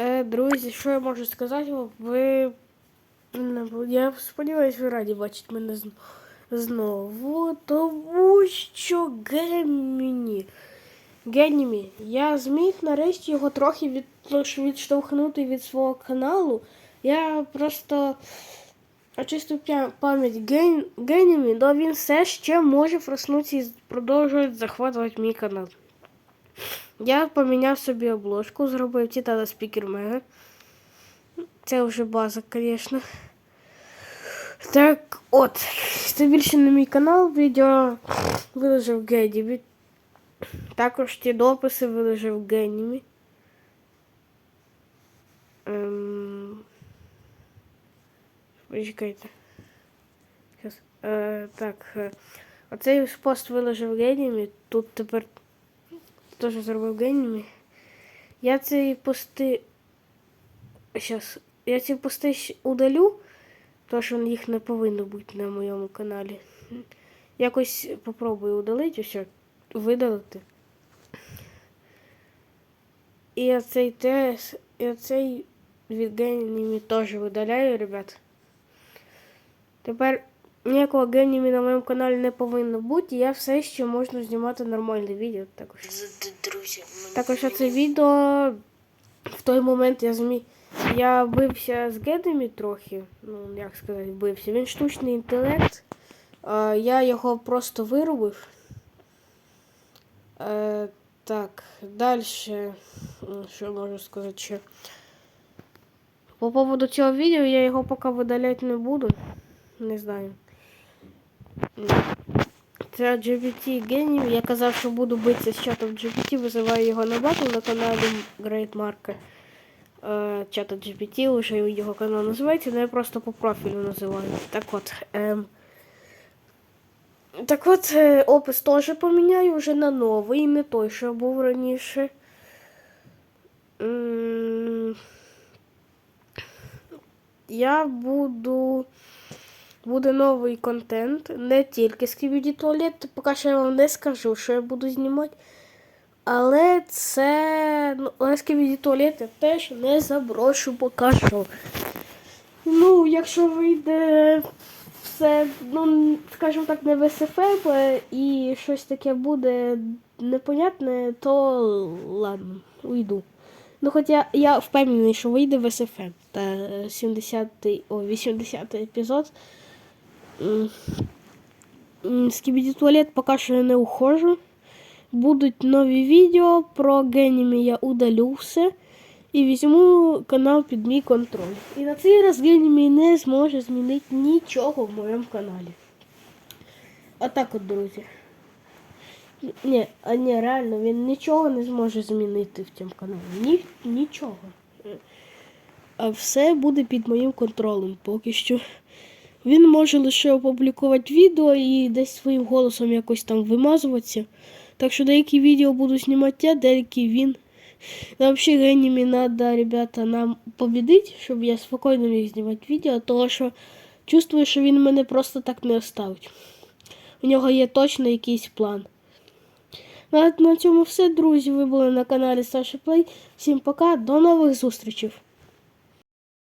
Е, друзі, що я можу сказати? Ви. Я сподіваюся, ви раді бачити мене знову. Тому що Геміні. Генімі, я зміг нарешті його трохи від, відштовхнути від свого каналу. Я просто очистив пам'ять Ген, Генімі, але він все ще може проснутися і продовжує захватувати мій канал. Я поміняв собі обложку, зробив Титана Спікер Мега. Це вже база, звісно. Так, от. Це більше на мій канал відео виложив Гедіві. Також ті дописи виложив Генімі. Ем... Е, так. Е, оцей пост виложив Генімі. Тут тепер теж зробив Генімі. Я ці пости. Щас. Я ці пости удалю, тому що їх не повинно бути на моєму каналі. Якось попробую удалити, все, видалити. І оцей тес, і оцей від Генімі теж видаляю, ребят. Тепер ніякого Генімі на моєму каналі не повинно бути, я все ще можу знімати нормальне відео також. Друзі, Також це відео в той момент я зміг. Я бився з Гедемі трохи. Ну, як сказати, бився. Він штучний інтелект. Я його просто виробив. Е, так, далі. Що можу сказати ще? По поводу цього відео я його поки видаляти не буду. Не знаю. Це GPT генів. Я казав, що буду битися з чатом GPT, визиваю його на батл на каналі Great Marker. Е, чата GPT, вже його канал називається, але я просто по профілю називаю. Так от. Ем, так от, е, опис теж поміняю вже на новий, не той, що був раніше. Я буду. Буде новий контент, не тільки скібіді туалет, поки що я вам не скажу, що я буду знімати. Але це. Ну, але скібіді туалет я теж не заброшу поки що. Ну, якщо вийде все, ну, скажімо так, не в СФМ і щось таке буде непонятне, то ладно, уйду. Ну, хоча я впевнений, що вийде в СФМ. Та 70-й, о, 80-й епізод. Скібіді туалет поки що я не ухожу. Будуть нові відео про генімі я удалю все. І візьму канал під мій контроль. І на цей раз генімі не зможе змінити нічого в моєму каналі. А так от, друзі. Ні, а ні, реально, він нічого не зможе змінити в цьому каналі. Ні, нічого. А все буде під моїм контролем поки що. Він може лише опублікувати відео і десь своїм голосом якось там вимазуватися. Так що деякі відео буду знімати я, деякі він. Взагалі генімі треба, ребята, нам побідити, щоб я спокійно міг знімати відео, тому що чувствую, що він мене просто так не оставить. У нього є точно якийсь план. На, цьому все, друзі. Ви були на каналі Саша Плей. Всім пока, до нових зустрічей.